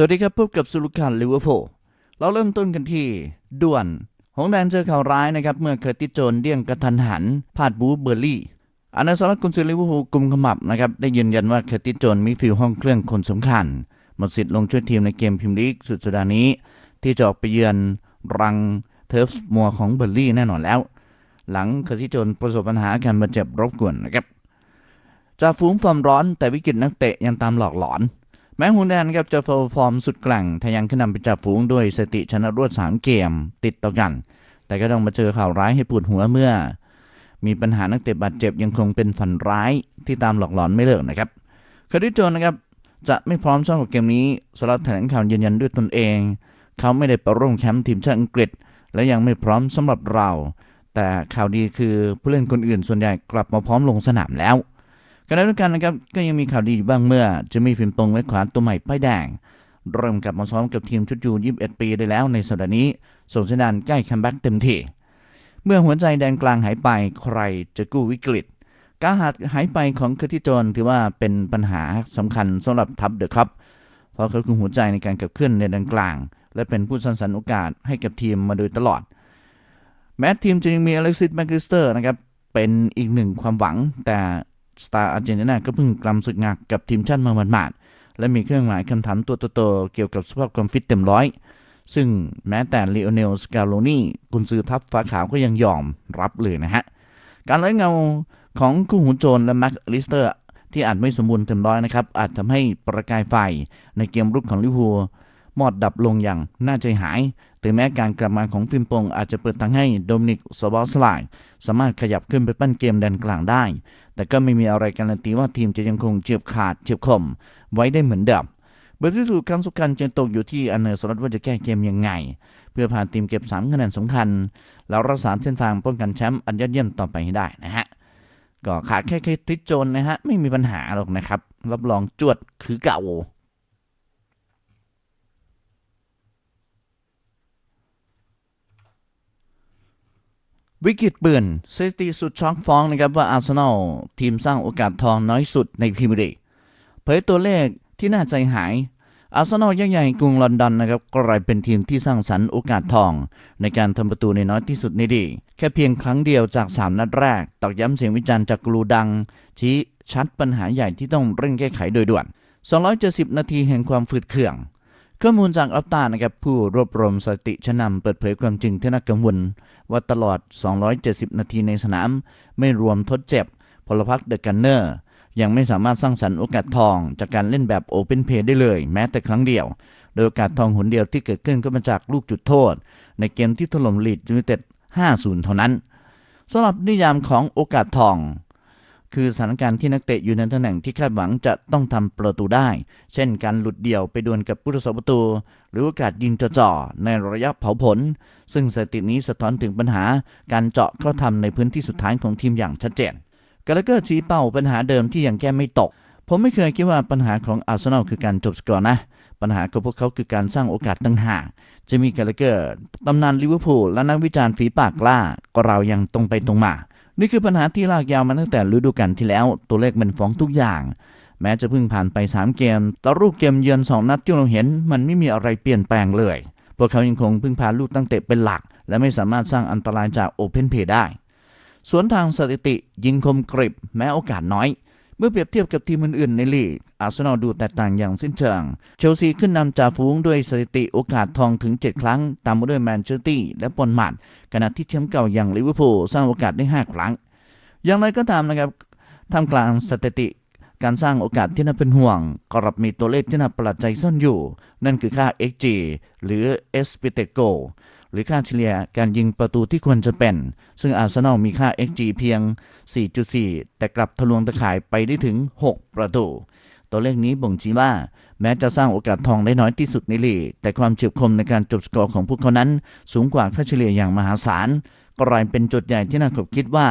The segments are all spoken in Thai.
สวัสดีครับพบกับสุลุคันลิเวอร์พูลเราเริ่มต้นกันที่ด่วน หงแดงเจอข่าวร้ายนะครับ เมื่อเคอร์ติโจนเดี่ยงกระทันหันพลาดบูเบอร์ลี่อานาสลักกุนซือลิเวอร์พูลกลุ่มขมับนะครับ ได้ยืนยันว่าเคอร์ติโจนมีฟิลห้องเครื่องคนสำคัญ หมดสิทธิ์ลงช่วยทีมในเกมพรีเมียร์ลีกสุดสัปดาห์นี้ ที่จะออกไปเยือนรังเทิร์ฟมัวของเบอร์ลี่แน่นอนแล้ว หลังเคอร์ติโจนประสบปัญหาการบาดเจ็บรบกวนนะครับจ่าฝูงฟอร์มร้อนแต่วิกฤตนักเตะยังตามหลอกหลอน แม้ฮุนแดนครับจะฟฟอร์มสุดแกร่งทะยังขึ้นนำเป็นจ่าฝูงด้วยสติชนะรวด3เกมติดต่อกัน แต่ก็ต้องมาเจอข่าวร้ายให้ปวดหัวเมื่อ มีปัญหานักเตะบาดเจ็บยังคงเป็นฝันร้ายที่ตามหลอกหลอนไม่เลิกนะครับคาริโจนนะครับจะไม่พร้อมสำหรับเกมนี้สลัดแถลงข่าวยืนยันด้วยตนเอง เขาไม่ได้ไปร่วมแคมป์ทีมชาติอังกฤษ และยังไม่พร้อมสำหรับเรา แต่ข่าวดีคือผู้เล่นคนอื่นส่วนใหญ่กลับมาพร้อมลงสนามแล้ว ขณะเดียวกันนะครับก็ยังมีข่าวดีอยู่บ้างเมื่อจะมีฟิล์มตรงและขวานตัวใหม่ป้ายแดง เริ่มกลับมาซ้อมกับทีมชุดยู21 ปีได้แล้วในสัปดาห์นี้ส่งสัญญาณใกล้คัมแบ็กเต็มที่เมื่อหัวใจแดนกลางหายไปใครจะกู้วิกฤตการหายหายไปของเคอร์ติสโจนถือว่าเป็นปัญหาสำคัญสำหรับทัพเดอะคัพเพราะเขาคือหัวใจในการขับเคลื่อนในแดนกลาง และเป็นผู้สร้างสรรค์โอกาสให้กับทีมมาโดยตลอด แม้ทีมจะยังมีอเล็กซิสแมคกิสเตอร์นะครับเป็นอีกหนึ่งความหวังแต่ สตาร์อาร์เจนตินาก็เพิ่งกลำศึกหนักกับทีมชาติมาหมาดๆและมีเครื่องหมายคำถามตัวโตๆเกี่ยวกับสภาพความฟิตเต็มร้อย ซึ่งแม้แต่ลีโอเนลสกาโลนีกุนซือทัพฟ้าขาวก็ยังยอมรับเลยนะฮะ การไล่เงาของคู่หูโจนและแม็กลิสเตอร์ที่อาจไม่สมบูรณ์เต็มร้อยนะครับอาจทำให้ประกายไฟในเกมรุกของลิเวอร์พูล มอดดับลงอย่างน่าใจหาย ถึงแม้การกลับมาของฟิมปงอาจจะเปิดทางให้โดมินิกสบอสไลน์สามารถขยับขึ้นไปปั้นเกมแดนกลางได้ แต่ก็ไม่มีอะไรการันตีว่าทีมจะยังคงเจียบขาดเจียบคม ไว้ได้เหมือนเดิมบทพิสูจน์ครั้งสำคัญจะตกอยู่ที่อันเนอร์สลัดว่าจะแก้เกมยังไง เพื่อพาทีมเก็บ 3 คะแนนสำคัญ แล้วรักษาเส้นทางป้องกันแชมป์อันยอดเยี่ยมต่อไปให้ได้นะฮะ ก็ขาดแค่คริสโจนนะฮะ ไม่มีปัญหาหรอกนะครับ รับรองจวดคือเก่า วิกฤตเปื่อนสถิติสุดช็อกฟ้องนะครับว่าอาร์เซนอลทีมสร้างโอกาสทองน้อยสุดในพรีเมียร์ลีกเผยตัวเลขที่น่าใจหาย อาร์เซนอลยักษ์ใหญ่กรุงลอนดอนนะครับกลายเป็นทีมที่สร้างสรรค์โอกาสทอง ในการทำประตูในน้อยที่สุดในดี แค่เพียงครั้งเดียวจาก 3 นัดแรก ตอกย้ำเสียงวิจารณ์จากกลูดัง ชี้ชัดปัญหาใหญ่ที่ต้องเร่งแก้ไขโดยด่วน 270 นาทีแห่งความฝืดเคือง ข้อมูลจากอัปตานะครับผู้รวบรวมสถิติชนำเปิดเผยความจริงที่น่ากังวล ว่าตลอด 270 นาทีในสนาม ไม่รวมทดเจ็บ พลพรรคเดอะกันเนอร์ ยังไม่สามารถสร้างสรรค์โอกาสทอง จากการเล่นแบบโอเ n นเพย์ได้เลย แม้แต่ครั้งเดียว โดยโอกาสทองหนเดียวที่เกิดขึ้นก็มาจากลูกจุดโทษ ในเกมที่ถล่มลีดยูไนเต็ด 5-0 เท่านั้นสำหรับนิยามของโอกาสทอง คือสถานการณ์ที่นักเตะอยู่ในตำแหน่งที่คาดหวังจะต้องทำประตูได้ เช่นการหลุดเดี่ยวไปดวลกับผู้รักษาประตู หรือโอกาสยิงจ่อๆในระยะเผาผล ซึ่งสถิตินี้สะท้อนถึงปัญหาการเจาะเข้าทำในพื้นที่สุดท้ายของทีมอย่างชัดเจนกาลเกอร์ชี้เป้าปัญหาเดิมที่ยังแก้ไม่ตก ผมไม่เคยคิดว่าปัญหาของอาร์เซนอลคือการจบสกอร์นะ ปัญหาของพวกเขาคือการสร้างโอกาสต่างหากจะมีกาลเกอร์ตำนานลิเวอร์พูลและนักวิจารณ์ฝีปากกล้าก็เรายังตรงไปตรงมา นี่คือปัญหาที่ลากยาวมาตั้งแต่ฤดูกาลที่แล้ว ตัวเลขมันฟ้องทุกอย่าง แม้จะเพิ่งผ่านไป 3 เกม แต่รูปเกมเยือน2นัดที่เราเห็น มันไม่มีอะไรเปลี่ยนแปลงเลย พวกเขายังคงพึ่งพาลูกตั้งเตะเป็นหลัก และไม่สามารถสร้างอันตรายจากโอเพนเพย์ได้ สวนทางสถิติยิงคมกริบ แม้โอกาสน้อย เมื่อเปรียบเทียบกับทีมอื่นๆในลีก อาร์เซนอลดูแตกต่างอย่างสิ้นเชิง เชลซีขึ้นนำจ่าฝูงด้วยสถิติโอกาสทองถึง 7 ครั้ง ตามมาด้วยแมนเชสเตอร์และปอนมาดขณะที่แชมป์เก่าอย่างลิเวอร์พูลสร้างโอกาสได้ 5 ครั้ง อย่างไรก็ตามนะครับท่ามกลางสถิติการสร้างโอกาสที่น่าเป็นห่วงกลับมีตัวเลขที่น่าประหลาดใจซ่อนอยู่ นั่นคือค่า XG หรือ e s p i t e g o หรือค่าเฉลี่ยการยิงประตูที่ควรจะเป็น ซึ่งอาร์เซนอลมีค่า XG เพียง 4.4 แต่กลับทะลวงตะข่ายไปได้ถึง 6 ประตู ตัวเลขนี้บ่งชี้ว่า แม้จะสร้างโอกาสทองได้น้อยที่สุดในลีกแต่ความเฉียบคมในการจบสกอร์ของพวกเขานั้น สูงกว่าค่าเฉลี่ยอย่างมหาศาลก็กลายเป็นจุดใหญ่ที่น่าขบคิดว่า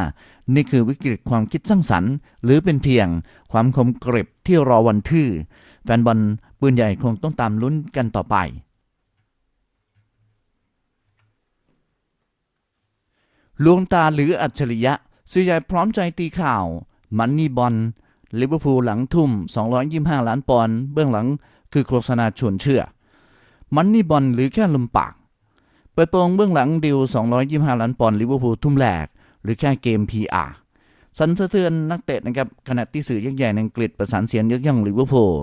นี่คือวิกฤตความคิดสร้างสรรค์ หรือเป็นเพียงความคมกริบที่รอวันทื่อ แฟนบอลปืนใหญ่คงต้องตามลุ้นกันต่อไปลวงตาหรืออัจฉริยะสื่อใหญ่พร้อมใจตีข่าว มันนี่บอล ลิเวอร์พูลหลังทุ่ม 225 ล้านปอนด์เบื้องหลังคือโฆษณาชวนเชื่อ มันนี่บอลหรือแค่ลมปาก เปิดโปงเบื้องหลังดิว 225 ล้านปอนด์ลิเวอร์พูลทุ่มแหลก หรือแค่เกม PR สันสะเทือนนักเตะนะครับขณะที่สื่อยักษ์ใหญ่ในอังกฤษประสานเสียงยกย่องลิเวอร์พูล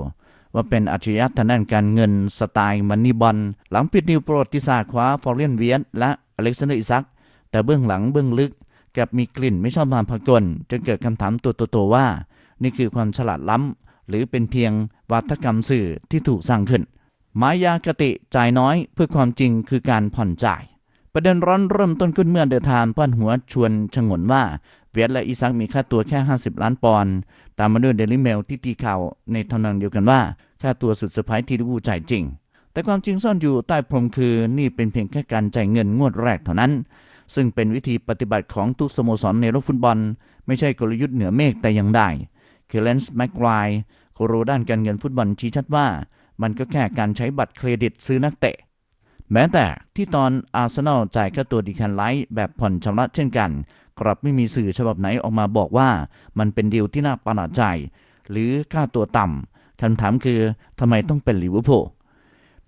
ว่าเป็นอัจฉริยะทางด้านการเงินสไตล์มันนี่บอลหลังปิดนิวประวัติศาสตร์คว้าฟอร์เรนเวียนและอเล็กซานเดอร์อิซัก แต่เบื้องหลังเบื้องลึกกลับมีกลิ่นไม่ชอบมาพากลจนเกิดคำถามตัวโตๆว่า นี่คือความฉลาดล้ำ หรือเป็นเพียงวัฒกรรมสื่อที่ถูกสร้างขึ้น มายากติจ่ายน้อยเพื่อความจริงคือการผ่อนจ่าย ประเด็นร้อนเริ่มต้นขึ้นเมื่อเดินทางป้านหัวชวนชงนว่า เวียดและอิซักมีค่าตัวแค่ 50 ล้านปอนด์ตามมาด้วยเดลิเมลที่ตีข่าวในทำนองเดียวกันว่า ค่าตัวสุดเซอร์ไพรส์ที่ลิบูจ่ายจริง แต่ความจริงซ่อนอยู่ใต้พรมคือนี่เป็นเพียงแค่การจ่ายเงินงวดแรกเท่านั้นซึ่งเป็นวิธีปฏิบัติของทุกสโมสรในโลกฟุตบอล ไม่ใช่กลยุทธ์เหนือเมฆแต่อย่างใด เคเลนส์แม็กไกรโคโรด้านการเงินฟุตบอลชี้ชัดว่า มันก็แค่การใช้บัตรเครดิตซื้อนักเตะ แม้แต่ที่ตอนอาร์เซนอลจ่ายค่าตัวดีแคนไลท์แบบผ่อนชำระเช่นกัน กลับไม่มีสื่อฉบับไหนออกมาบอกว่า มันเป็นดีลที่น่าประหลาดใจ หรือค่าตัวต่ำคำถามคือทำไมต้องเป็นลิเวอร์พูล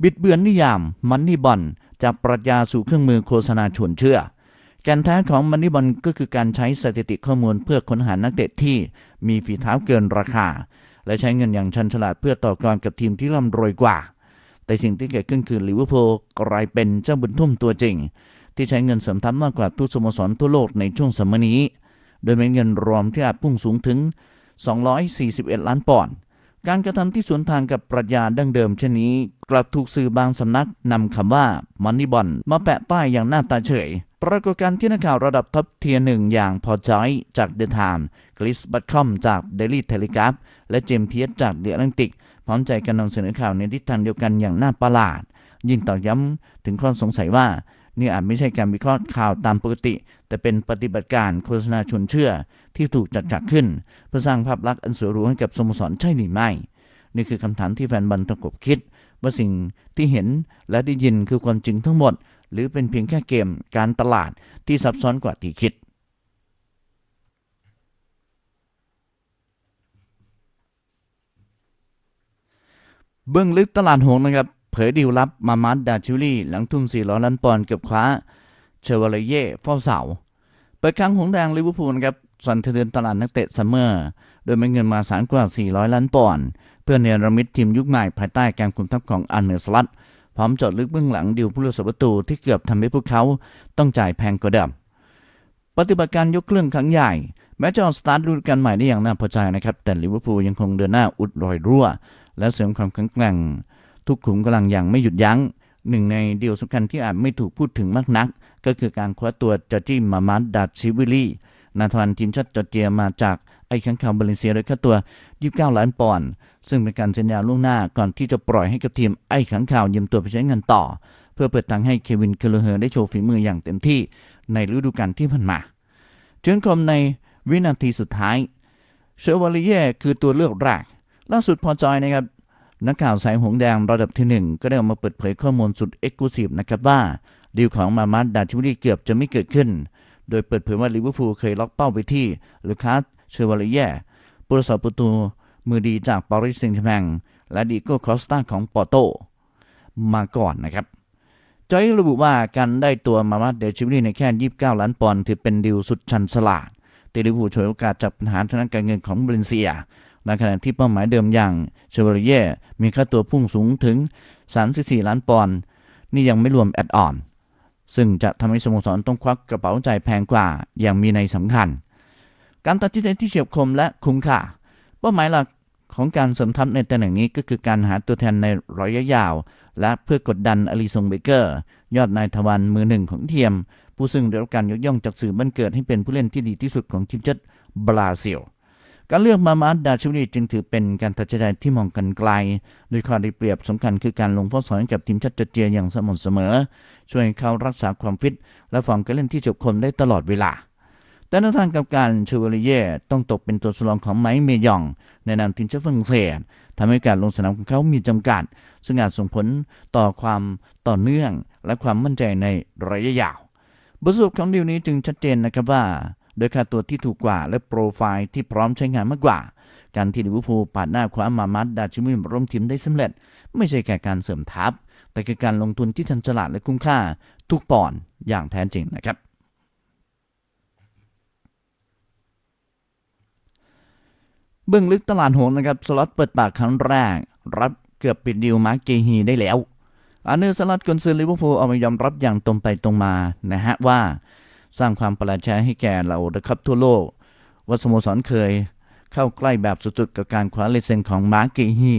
บิดเบือนนิยามมันนี่บอลจากปรัชญาสู่เครื่องมือโฆษณาชวนเชื่อแกนแท้ของมันนี่บอลก็คือการใช้สถิติข้อมูลเพื่อค้นหานักเตะที่ มีฝีเท้าเกินราคา และใช้เงินอย่างชันฉลาดเพื่อต่อกรกับทีมที่ร่ำรวยกว่า แต่สิ่งที่เกิดขึ้นคือลิเวอร์พูลกลายเป็นเจ้าบุญทุ่มตัวจริง ที่ใช้เงินเสริมทัพมากกว่าทุกสโมสรทั่วโลกในช่วงสมัยนี้ โดยมีเงินรวมที่อาจพุ่งสูงถึง 241 ล้านปอนด์การกระทำที่สวนทางกับปรัชญาดั้งเดิมเช่นนี้ กลับถูกสื่อบางสำนักนำคำว่ามันนี่บอลมาแปะป้ายอย่างหน้าตาเฉย ปรากฏการณ์ที่นักข่าวระดับท็อปเทียร์หนึ่งอย่างพอจอยจากเดอะไทม์กลิสบัตคอมจากเดลี่เทเลกราฟและเจมเพียสจากเดอะแอตแลนติก พร้อมใจกันนำเสนอข่าวในทิศทางเดียวกันอย่างน่าประหลาด ยิ่งตอกย้ำถึงข้อสงสัยว่านี่อาจไม่ใช่การวิเคราะห์ข่าวตามปกติ แต่เป็นปฏิบัติการโฆษณาชวนเชื่อที่ถูกจัดจัดขึ้น เพื่อสร้างภาพลักษณ์อันสวยหรูให้กับสโมสรใช่หรือไม่ นี่คือคำถามที่แฟนบอลตะกบคิด ว่าสิ่งที่เห็นและได้ยินคือความจริงทั้งหมด หรือเป็นเพียงแค่เกมการตลาดที่ซับซ้อนกว่าที่คิด เบื้องลึกตลาดหงส์นะครับ เผยดีลลับมามัดดาชิลี่ หลังทุ่ม400ล้านปอนด์เกือบคว้าเชวาเลเย่เฝ้าเสาเปิดครั้งหงส์แดงลิเวอร์พูลครับสั่นสะเทือนตลาดนักเตะซัมเมอร์ โดยมีเงินมาสารกว่า 400 ล้านปอนด์ เพื่อเนรมิตทีมยุคใหม่ภายใต้การคุมทัพของอันเนอร์สลัด พร้อมจดลึกเบื้องหลังดิวผู้รักษาประตูที่เกือบทำให้พวกเขาต้องจ่ายแพงกว่าเดิมปฏิบัติการยกเครื่องครั้งใหญ่ แม้จะออกสตาร์ทดูกาลใหม่ได้อย่างน่าพอใจนะครับ แต่ลิเวอร์พูลยังคงเดินหน้าอุดรอยรั่ว และเสริมความแข็งแกร่ง ทุกขุมกำลังอย่างไม่หยุดยัง้งหนึ่งในเดียวสำคัญที่อาจไม่ถูกพูดถึงมากนัก ก็คือการคว้าตัวจอร์จิมามัดดาชิวิลีนาทวันทีมชาติจอร์เจียมาจาก ไอ้ขังคาวบาเลนเซียโดยค่าตัว 29 ล้านปอนด์ซึ่งเป็นการสัญญาล่วงหน้าก่อนที่จะปล่อยให้กับทีมไอ้ขังข่าวยืมตัวไปใช้เงินต่อ เพื่อเปิดทางให้เควินเคลเฮอร์ได้โชว์ฝีมืออย่างเต็มที่ในฤดูกาลที่ผ่านมาเชิญคมในวินาทีสุดท้ายเชอร์วาลีเย่คือตัวเลือกแรกล่าสุดพอจอยนะครับนักข่าวสายหงแดงระดับที่หนึ่งก็ได้ออกมาเปิดเผยข้อมูลสุดเอ็กซ์คลูซีฟนะครับว่าดีลของมามัดดาชิวลีเกือบจะไม่เกิดขึ้น โดยเปิดเผยว่าลิเวอร์พูลเคยล็อกเป้าไปที่ลูคัส ชอร์วาลีเย่ผู้รักษาประตูมือดีจากปารีสแซงต์แชร์แมงและดิโก้คอสตาของปอร์โต มาก่อนนะครับจอยระบุว่าการได้ตัวมามัดเดชิวลีในแค่ 29 ล้านปอนด์ถือเป็นดีลสุดชันฉลาดแต่ลิเวอร์พูลฉวยโอกาสจากปัญหาทางด้านการเงินของบรินเซียในขณะที่เป้าหมายเดิมอย่างเชวาลเย่มีค่าตัวพุ่งสูงถึง 34 ล้านปอนด์นี่ยังไม่รวมแอดออน ซึ่งจะทำให้สโมสรต้องควักกระเป๋าจ่ายแพงกว่าอย่างมีในสำคัญ การตัดสินใจที่เฉียบคมและคุ้มค่า เป้าหมายหลักของการสมทัพในตำแหน่งนี้ก็คือการหาตัวแทนในระยะยาว และเพื่อกดดันอลิซงเบเกอร์ ยอดนายทวันมือหนึ่งของเทียม ผู้ซึ่งได้รับการยกย่องจากสื่อบันเกิดให้เป็นผู้เล่นที่ดีที่สุดของทีมชาติบราซิลการเลือกมามาดาชิวลีจึงถือเป็นการตัดสินใจที่มองกันไกล โดยข้อได้เปรียบสำคัญคือการลงผู้สอนกับทีมชาติจอร์เจียอย่างสม่ำเสมอ ช่วยให้เขารักษาความฟิต และฟอร์มการเล่นที่จบคมได้ตลอดเวลา แต่ในทางกับการเชวาลีเย่ต้องตกเป็นตัวสำรองของไมค์เมยอง ในนามทีมชาติฝรั่งเศสทำให้การลงสนามของเขามีจำกัด ซึ่งอาจส่งผลต่อความต่อเนื่องและความมั่นใจในระยะยาว บทสรุปของดีลนี้จึงชัดเจนนะครับว่าโดยค่าตัวที่ถูกกว่าและโปรไฟล์ที่พร้อมใช้งานมากกว่า การที่ลิเวอร์พูลปาดหน้าคว้ามามัดดาชิมิมร่วมทีมได้สำเร็จ ไม่ใช่แค่การเสริมทัพ แต่คือการลงทุนที่ทันฉลาดและคุ้มค่าทุกปอนด์อย่างแท้จริงนะครับ เบื้องลึกตลาดหนนะครับสล็อตเปิดปากครั้งแรก รับเกือบปิดดีลมาร์กเกฮีได้แล้วอาร์เนอร์สลัดกุนซือลิเวอร์พูลเอามายอมรับอย่างตรงไปตรงมานะฮะว่า สร้างความประหลาดใจให้แก่เรานะครับทั่วโลก ว่าสโมสรเคย เข้าใกล้แบบสุดๆกับการคว้าเลายเซนของมาร์กเกฮี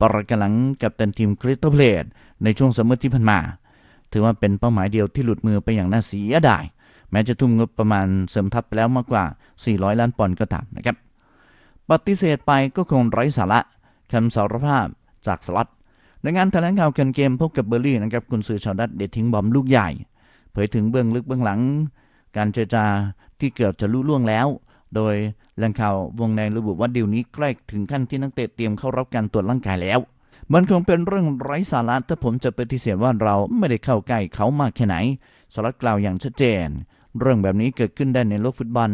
ปรากหลังกับตันทีมคริสตัลเพลตในช่วงซัมเมอร์ที่ผ่านมา ถือว่าเป็นเป้าหมายเดียวที่หลุดมือไปอย่างน่าเสียดายแม้จะทุ่มงบประมาณเสริมทัพไปแล้วมากกว่า 400 ล้านปอนด์ก็ตามนะครับ ปฏิเสธไปก็คงไร้สาระคำสารภาพจากสล็อตในงานแถลงข่าวกันเกมพบกับเบอร์ลี่นะครับกุนซือชาวดัตเดดทิ้งบอมลูกใหญ่ เผยถึงเบื้องลึกเบื้องหลัง การเจรจาที่เกือบจะลุล่วงแล้ว โดยแหล่งข่าววงในระบุว่าดีลนี้ใกล้ถึงขั้นที่นักเตะเตรียมเข้ารับการตรวจร่างกายแล้ว มันคงเป็นเรื่องไร้สาระถ้าผมจะปฏิเสธว่าเราไม่ได้เข้าใกล้เขามากแค่ไหนสลัดกล่าวอย่างชัดเจน เรื่องแบบนี้เกิดขึ้นได้ในโลกฟุตบอล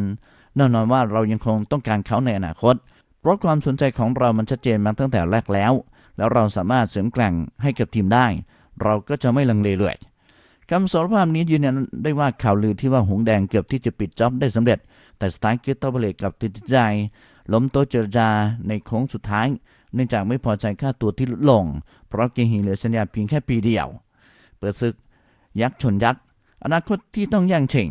แน่นอนว่าเรายังคงต้องการเขาในอนาคต เพราะความสนใจของเรามันชัดเจนมาตั้งแต่แรกแล้ว แล้วเราสามารถเสริมแกร่งให้กับทีมได้ เราก็จะไม่ลังเลเลยคำสารภาพนี้ยืนยันได้ว่าข่าวลือที่ว่าหงแดงเกือบที่จะปิดจ็อบได้สำเร็จ แต่สไตล์กิตเตอร์เบเลกกับติดใจล้มโต๊ะเจรจาในโค้งสุดท้าย เนื่องจากไม่พอใจค่าตัวที่ลดลง เพราะเกฮีเหลือสัญญาเพียงแค่ปีเดียว เปิดศึก ยักษ์ชนยักษ์ อนาคตที่ต้องย่งช่ง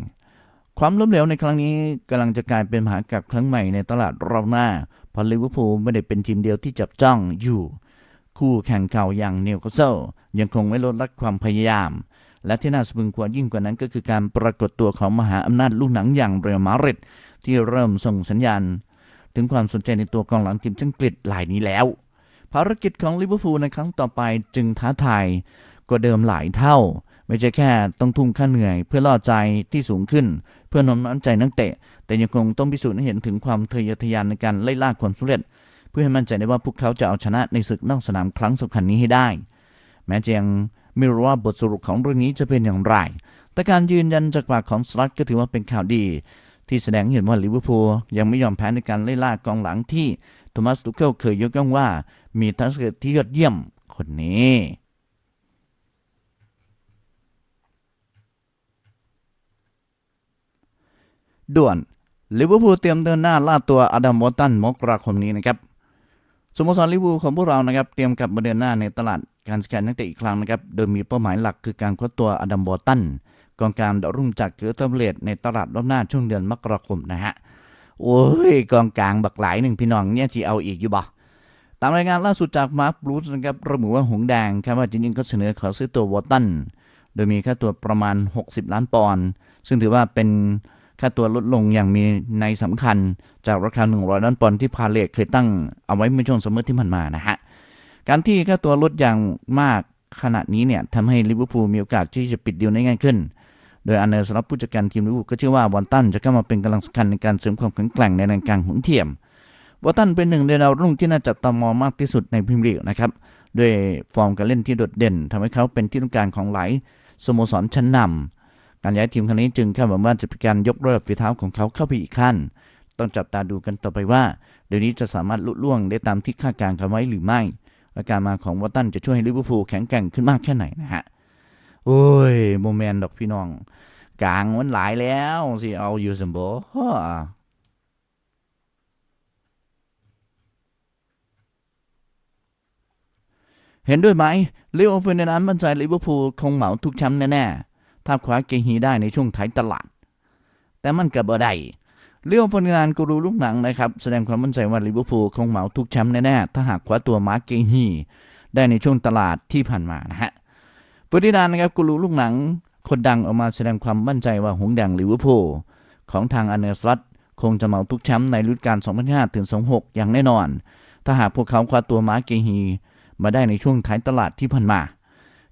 ความล้มเหลวในครั้งนี้กำลังจะกลายเป็นมหากาบครั้งใหม่ในตลาดรอบหน้าเพราะลิเวอร์พูลไม่ได้เป็นทีมเดียวที่จับจ้องอยู่ คู่แข่งเก่าอย่างนิวคาสเซิลยังคงไม่ลดละความพยายาม และที่น่าสะพรึงกว่ายิ่งกว่านั้นก็คือการปรากฏตัวของมหาอำนาจลูกหนังอย่างเรอัลมาดริดที่เริ่มส่งสัญญาณ ถึงความสนใจในตัวกองหลังทีมอังกฤษรายนี้แล้ว ภารกิจของลิเวอร์พูลในครั้งต่อไปจึงท้าทายกว่าเดิมหลายเท่า ไม่ใช่แค่ต้องทุ่มค่าเหนื่อยเพื่อล่อใจที่สูงขึ้น เพื่อโน้มน้าวใจนักเตะ แต่ยังคงต้องพิสูจน์ให้เห็นถึงความทะเยอทะยานในการไล่ล่าความสำเร็จ เพื่อให้มั่นใจได้ว่าพวกเขาจะเอาชนะในศึกนอกสนามครั้งสำคัญนี้ให้ได้ แม้จะยังไม่รู้ว่าบทสรุปของเรื่องนี้จะเป็นอย่างไร แต่การยืนยันจากปากของสลัดก็ถือว่าเป็นข่าวดี ที่แสดงเห็นว่าลิเวอร์พูลยังไม่ยอมแพ้ในการไล่ล่ากองหลังที่โทมัสตุเคิลเคยยกย่องว่า มีทักษะที่ยอดเยี่ยมคนนี้ ด่วนลิเวอร์พูลเตรียมเดินหน้าล่าตัวอดัมวอตตันมกราคมนี้นะครับสโมสรลิเวอร์พูลของพวกเรานะครับเตรียมกลับมาเดินหน้าในตลาดการสแกนนักเตะอีกครั้งนะครับโดยมีเป้าหมายหลักคือการคว้าตัวอดัมวอตตันกองกลางดาวรุ่งจากเกิร์เทอร์เลตในตลาดรอบหน้าช่วงเดือนมกราคมนะฮะโอ้ยกองกลางบักหลายหนึ่งพี่น้องเนี่ยจีเอาอีกอยู่บ่ตามรายงานล่าสุดจากมาร์คบรูซนะครับระบุว่าหงแดงคาดว่าจริงๆก็เสนอขอซื้อตัววอตตันโดยมีค่าตัวประมาณ 60 ล้านปอนด์ซึ่งถือว่าเป็น ค่าตัวลดลงอย่างมีในสำคัญจากราคา 100ล้านปอนด์ที่พาเลตเคยตั้งเอาไว้เมื่อช่วงซัมเมอร์ที่ผ่านมานะฮะ การที่ค่าตัวลดอย่างมากขนาดนี้เนี่ยทำให้ลิเวอร์พูลมีโอกาสที่จะปิดดีลได้ง่ายขึ้น โดยอันเนอร์สำหรับผู้จัดการทีมลิเวอร์พูลก็เชื่อว่าวอนตันจะเข้ามาเป็นกำลังสำคัญในการเสริมความแข็งแกร่งในแดนกลางหุนเทียมวอตตันเป็นหนึ่งในดาวรุ่งที่น่าจับตามองมากที่สุดในพรีเมียร์ลีกนะครับด้วยฟอร์มการเล่นที่โดดเด่นทำให้เขาเป็นที่ต้องการของหลายสโมสรชั้นนำ การย้ายทีมครั้งนี้จึงคาดหวังว่าจะเป็นการยกระดับฝีเท้าของเขาเข้าไปอีกขั้น ต้องจับตาดูกันต่อไปว่า เดี๋ยวนี้จะสามารถลุล่วงได้ตามที่คาดการณ์กันไว้หรือไม่และการมาของวอตตันจะช่วยให้ลิเวอร์พูลแข็งแกร่งขึ้นมากแค่ไหนนะฮะ โอ้ยโมเมนต์ดอกพี่น้อง กลางมันหลายแล้วสิเอาอยู่สมบูรณ์เห็นด้วยไหมลิโอฟินนั้นมั่นใจลิเวอร์พูลคงเหมาทุกแชมป์แน่ๆ ถ้าคว้าเกฮีได้ในช่วงท้ายตลาด แต่มันกับบ่ได้เลียวฟอร์ดินานกูรูลูกหนังนะครับ แสดงความมั่นใจว่าลิเวอร์พูลคงเหมาทุกแชมป์แน่ๆ ถ้าหากคว้าตัวมาร์กเกฮีได้ในช่วงตลาดที่ผ่านมานะฮะฟอร์ดินานนะครับกูรูลูกหนัง คนดังออกมาแสดงความมั่นใจว่าหงแดงลิเวอร์พูลของทางอันเนอร์สลัตคงจะเหมาทุกแชมป์ในฤดูกาล2005ถึง26 อย่างแน่นอน ถ้าหากพวกเขาคว้าตัวมาร์กเกฮีมาได้ในช่วงท้ายตลาดที่ผ่านมา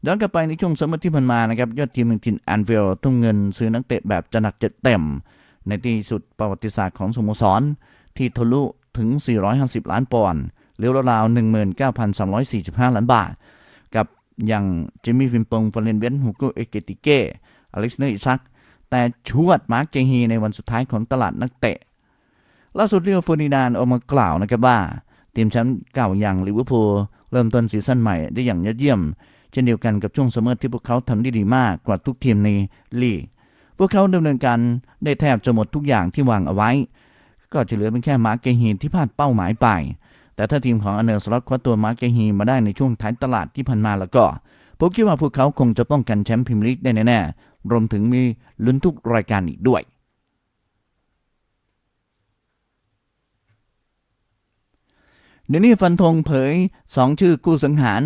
ย้อนกลับไปในช่วงซัมเมอที่ผ่านมานะครับยอดทีมเมืองทินแอนเวลทุ่มเงินซื้อนักเตะแบบจะหนักจ็ดเต็ม ในที่สุดประวัติศาสตร์ของสโมสร ที่ทะลุถึง 450 ล้านปอนด์หรือราวๆ19,345 ล้านบาท กับอย่างจิมมี่ฟิมปงฟอร์เรนเวนฮูโกเอเกติเกอเล็กซ์เนอร์อิซัก แต่ชวดมาร์กเกฮีในวันสุดท้ายของตลาดนักเตะ ล่าสุดเรียวฟอร์ดินานออกมากล่าวนะครับว่า ทีมแชมป์เก่าอย่างลิเวอร์พูลเริ่มต้นซีซั่นใหม่ได้อย่างยอดเยี่ยม เช่นเดียวกันกับช่วงซัมเมอร์ที่พวกเขาทำได้ดีมากกว่าทุกทีมในลีก พวกเขาดำเนินการได้แทบจะหมดทุกอย่างที่วางเอาไว้ ก็จะเหลือเป็นแค่มาร์เกฮีที่พลาดเป้าหมายไป แต่ถ้าทีมของอเนอร์สล็อตคว้าตัวมาร์เกฮีมาได้ในช่วงท้ายตลาดที่ผ่านมาแล้วก็ผมคิดว่าพวกเขาคงจะป้องกันแชมป์พรีเมียร์ลีกได้แน่ๆรวมถึงมีลุ้นทุกรายการอีกด้วยเดยวนี่ฟันธงเผย 2 ชื่อกู้สังหาร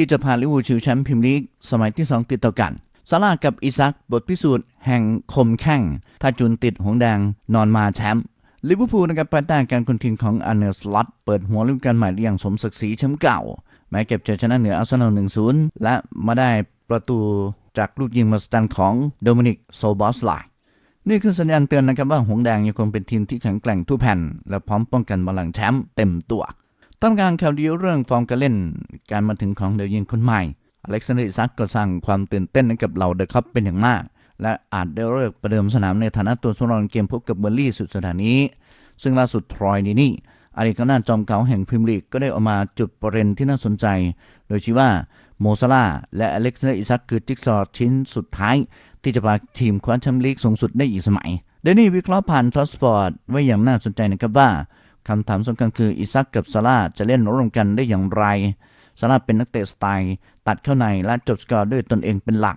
ที่จะพาลิเวอร์พูลชิงแชมป์พรีเมียร์ลีกสมัยที่ 2 ติดต่อกันซาร่ากับอิซักบทพิสูจน์แห่งคมแข้งถ้าจุนติดหงแดงนอนมาแชมป์ลิเวอร์พูลนะครับภายใต้การคุมทีมของอันเนอร์สล็อตเปิดหัวฤดูกาลใหม่ได้อย่างสมศักดิ์ศรีแชมป์เก่า แม้เก็บชัยชนะเหนืออาร์เซนอล1-0 และมาได้ประตูจากลูกยิงมาสตันของโดมินิกโซบอสไลนี่คือสัญญาณเตือนนะครับว่าหงแดงยังคงเป็นทีมที่แข็งแกร่งทุกแผ่น และพร้อมป้องกันบัลลังแชมป์เต็มตัว ต้องการข่าวดีเรื่องฟอร์มการเล่น การมาถึงของเดวยิงคนใหม่ อเล็กซานเดอร์ซักก็สร้างความตื่นเต้นให้กับเหล่าเดอะคัพเป็นอย่างมาก และอาจได้เลิกประเดิมสนามในฐานะตัวสำรองเกมพบกับเบอร์ลี่สุดสัปดาห์นี้ ซึ่งล่าสุดทรอยดีนี่อดีตกองหน้าจอมเก่าแห่งพรีเมียร์ลีกก็ได้ออกมาจุดประเด็นที่น่าสนใจ โดยชี้ว่าโมซาลาและอเล็กซานเดอร์อิซักคือจิ๊กซอว์ชิ้นสุดท้าย ที่จะพาทีมคว้าแชมป์ลีกสูงสุดได้อีกสมัยเดนี่วิเคราะห์ผ่านทอสปอร์ตไว้อย่างน่าสนใจนะครับว่า คำถามสำคัญคืออิซักกับซาร่าจะเล่นร่วมกันได้อย่างไรซาร่าเป็นนักเตะสไตล์ตัดเข้าในและจบสกอร์ด้วยตนเองเป็นหลัก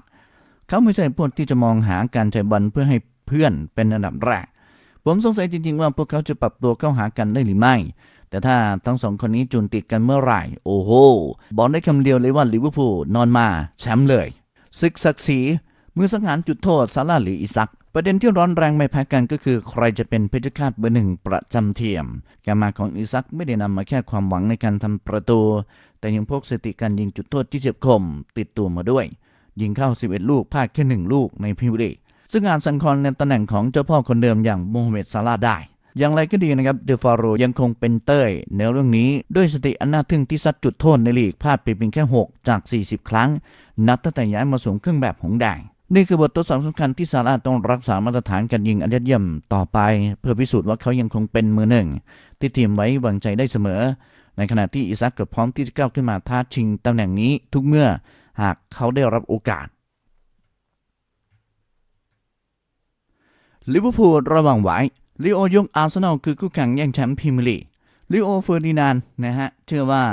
เขาไม่ใช่พวกที่จะมองหาการใช้บอลเพื่อให้เพื่อนเป็นอันดับแรก ผมสงสัยจริง ๆ ว่าพวกเขาจะปรับตัวเข้าหากันได้หรือไม่ แต่ถ้าทั้งสองคนนี้จูนติดกันเมื่อไหร่ โอ้โห บอกได้คำเดียวเลยว่าลิเวอร์พูลนอนมาแชมป์เลยศึกศักดิ์ศรีมือสังหารจุดโทษซาร่าหรืออิซัก ประเด็นที่ร้อนแรงไม่แพ้กันก็คือ ใครจะเป็นเพชรฆาตเบอร์หนึ่งประจำเทียม การมาของอิซักไม่ได้นำมาแค่ความหวังในการทำประตู แต่ยังพกสติการยิงจุดโทษที่เฉียบคม ติดตัวมาด้วย ยิงเข้า 11 ลูกพลาดแค่หนึ่งลูกในพรีเมียร์ลีซึ่งอาจสั่นคอนในตำแหน่งของเจ้าพ่อคนเดิมอย่างโมฮัมเหม็ดซาลาได้ อย่างไรก็ดีนะครับเดฟาโรยังคงเป็นเต้ยในเรื่องนี้ด้วยสติอันน่าทึ่งที่ซัดจุดโทษในลีกพลาดไปเพียงแค่ 6 จาก 40 ครั้ง นับตั้งแต่ย้ายมาสวมเครื่องแบบหงแดง นี่คือบททดสอบสำคัญที่ซาร่าต้องรักษามาตรฐานการยิงอันยอดเยี่ยมต่อไป เพื่อพิสูจน์ว่าเขายังคงเป็นมือหนึ่ง ที่ทีมไว้วางใจได้เสมอ ในขณะที่อิซักก็พร้อมที่จะก้าวขึ้นมาท้าชิงตำแหน่งนี้ทุกเมื่อหากเขาได้รับโอกาสลิเวอร์พูลระวังไว้ลิโอยกอาร์เซนอลคือคู่แข่งแย่งแชมป์พรีเมียร์ลีกลิโอเฟอร์ดินานนะฮะเชื่อว่า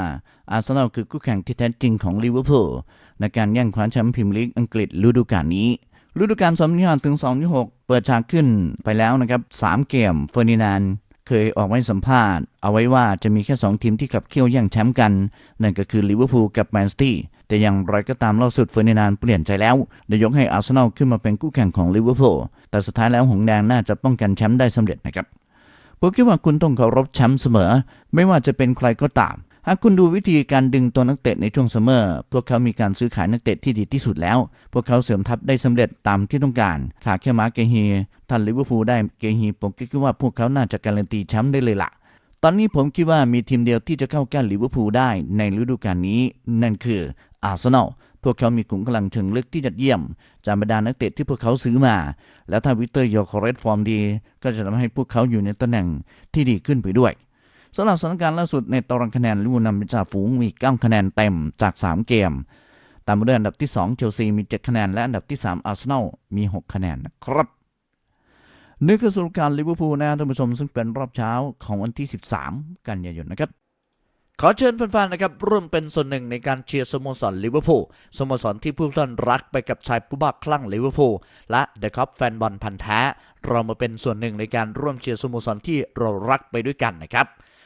อาร์เซนอลคือคู่แข่งที่แท้จริงของลิเวอร์พูล ในการแย่งคว้าแชมป์พรีเมียร์ลีกอังกฤษฤดูกาลนี้ฤดูกาล2025ถึง2026เปิดฉากขึ้นไปแล้วนะครับ 3 เกมเฟอร์ดินานเคยออกไว้สัมภาษณ์ เอาไว้ว่าจะมีแค่ 2 ทีมที่ขับเคี่ยวแย่งแชมป์กัน นั่นก็คือลิเวอร์พูลกับแมนซิตี้แต่อย่างไรก็ตามล่าสุดเฟอร์ดินานเปลี่ยนใจแล้วได้ยกให้อาร์เซนอลขึ้นมาเป็นคู่แข่งของลิเวอร์พูลแต่สุดท้ายแล้วหงส์แดงน่าจะป้องกันแชมป์ได้สำเร็จนะครับผมคิดว่าคุณต้องเคารพแชมป์เสมอ ไม่ว่าจะเป็นใครก็ตาม หากคุณดูวิธีการดึงตัวนักเตะในช่วงซัมเมอร์พวกเขามีการซื้อขายนักเตะที่ดีที่สุดแล้ว พวกเขาเสริมทัพได้สำเร็จตามที่ต้องการขาดแค่มาร์เกฮีท่านลิเวอร์พูลได้เกฮีผมคิดว่าพวกเขาน่าจะการันตีแชมป์ได้เลยล่ะ ตอนนี้ผมคิดว่ามีทีมเดียวที่จะเข้าใกล้ลิเวอร์พูลได้ในฤดูกาลนี้ นั่นคืออาร์เซนอลพวกเขามีขุมกำลังเชิงลึกที่ยอดเยี่ยม จากบรรดานักเตะที่พวกเขาซื้อมา และถ้าวิเตอร์โยโคเรสฟอร์มดี ก็จะทำให้พวกเขาอยู่ในตำแหน่งที่ดีขึ้นไปด้วย สำหรับสถานการณ์ล่าสุดในตารางคะแนนลิเวอร์พูลนำเป็นจ่าฝูงมี9คะแนนเต็มจาก 3 เกม ตามมาด้วยอันดับที่ 2 เชลซีมี 7 คะแนน และอันดับที่ 3 อาร์เซนอลมี 6 คะแนนนะครับนี่คือสรุปการลิเวอร์พูลนะท่านผู้ชมซึ่งเป็นรอบเช้าของวันที่ 13 กันยายนนะครับขอเชิญแฟนๆ นะครับร่วมเป็นส่วนหนึ่งในการเชียร์สโมสรลิเวอร์พูลสโมสรที่ผู้ท่านรักไปกับชายผู้บ้าคลั่งลิเวอร์พูลและเดอะคัพแฟนบอลพันธ์แท้ เรามาเป็นส่วนหนึ่งในการร่วมเชียร์สโมสรที่เรารักไปด้วยกันนะครับ